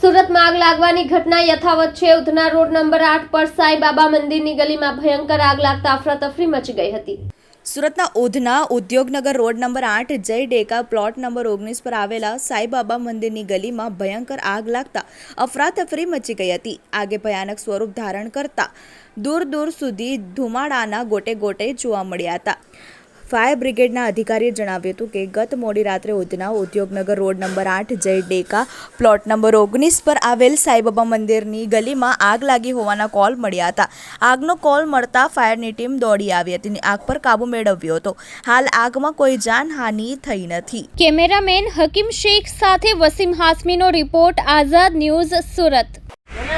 સુરતમાં આગ લાગવાની ઘટના યથાવત છે. ઉધના રોડ નંબર આઠ પર સાંઈ બાબા મંદિરની ગલીમાં ભયંકર આગ લાગતા અફરાતફરી મચી ગઈ હતી. સુરતના ઉધના ઉદ્યોગનગર રોડ નંબર આઠ, જય ડેકા પ્લોટ નંબર ઓગણીસ પર આવેલા સાઈબાબા મંદિરની ગલીમાં ભયંકર આગ લાગતા અફરાતફરી મચી ગઈ હતી. આગે ભયાનક સ્વરૂપ ધારણ કરતા દૂર દૂર સુધી ધુમાડાના ગોટે ગોટે જોવા મળ્યા હતા. ફાયર બ્રિગેડના અધિકારીએ જણાવ્યું હતું કે ગત મોડી રાત્રે ઉધના ઉદ્યોગનગર રોડ નંબર આઠ જય ડેકા પ્લોટ નંબર ઓગણીસ પર આવેલ સાઈબાબા મંદિરની ગલીમાં આગ લાગી હોવાના કોલ મળ્યા હતા. આગનો કોલ મળતા ફાયરની ટીમ દોડી આવી હતી અને આગ પર કાબુ મેળવ્યો હતો. હાલ આગમાં કોઈ જાનહાનિ થઈ નથી. કેમેરામેન હકીમ શેખ સાથે વસીમ હાસમીનો રિપોર્ટ આઝાદ ન્યૂઝ સુરત.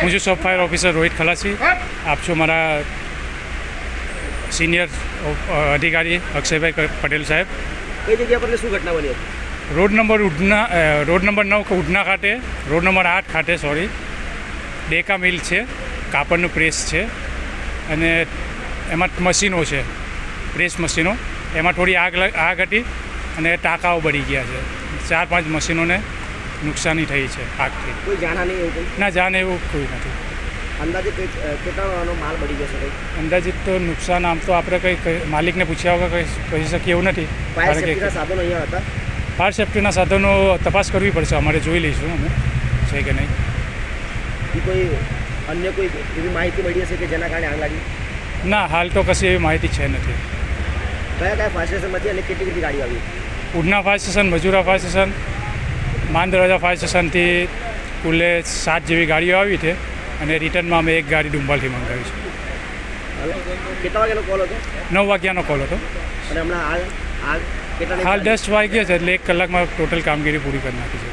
હું છું sub fire officer Rohit Khalasi. આપ છો મારા સિનિયર અધિકારી અક્ષયભાઈ પટેલ સાહેબ કઈ જગ્યા પર શું ઘટના બની હતી? Road number Udhna road number નવ ઉડના ખાતે રોડ નંબર આઠ ખાતે સોરી ડેકા મિલ છે કાપડનું પ્રેસ છે અને એમાં મશીનો છે પ્રેસ મશીનો. એમાં થોડી આગ આગ હતી અને ટાંકાઓ બળી ગયા છે. ચાર પાંચ મશીનોને નુકસાની થઈ છે આગથી. ના જાને એવું કોઈ નથી. અંદાજે કેટલા કેટલાનો માલ બળી ગયો છે કંઈ? અંદાજિત તો નુકસાન આમ તો આપણે કંઈ માલિકને પૂછ્યા વગર કંઈ કહી શકીએ એવું નથી. ફાયર સેફ્ટીના સાધનો અહીંયા હતા? ફાયર સેફ્ટીના સાધનો તપાસ કરવી પડશે. અમારે જોઈ લઈશું અમે. છે કે નહીં? કોઈ અન્ય કોઈ એવી માહિતી મળી હશે કે જેના કારણે આગ લાગી? ના હાલ તો કશી એવી માહિતી છે નથી. કયા કયા ફાયર સ્ટેશનમાંથી અને કેટલી કેટલી ગાડી આવી? Udhna fire station Majura fire station Mandarwaja fire સ્ટેશનથી કુલે સાત જેવી ગાડીઓ આવી છે. અને રિટર્નમાં અમે એક ગાડી ડુંબાલથી મંગાવી છે. કેટલા વાગ્યાનો કોલ હતો? નવ વાગ્યાનો કોલ હતો. અને હમણાં હાલ દસ વાગ્યા છે એટલે એક કલાકમાં ટોટલ કામગીરી પૂરી કરી નાખી છે.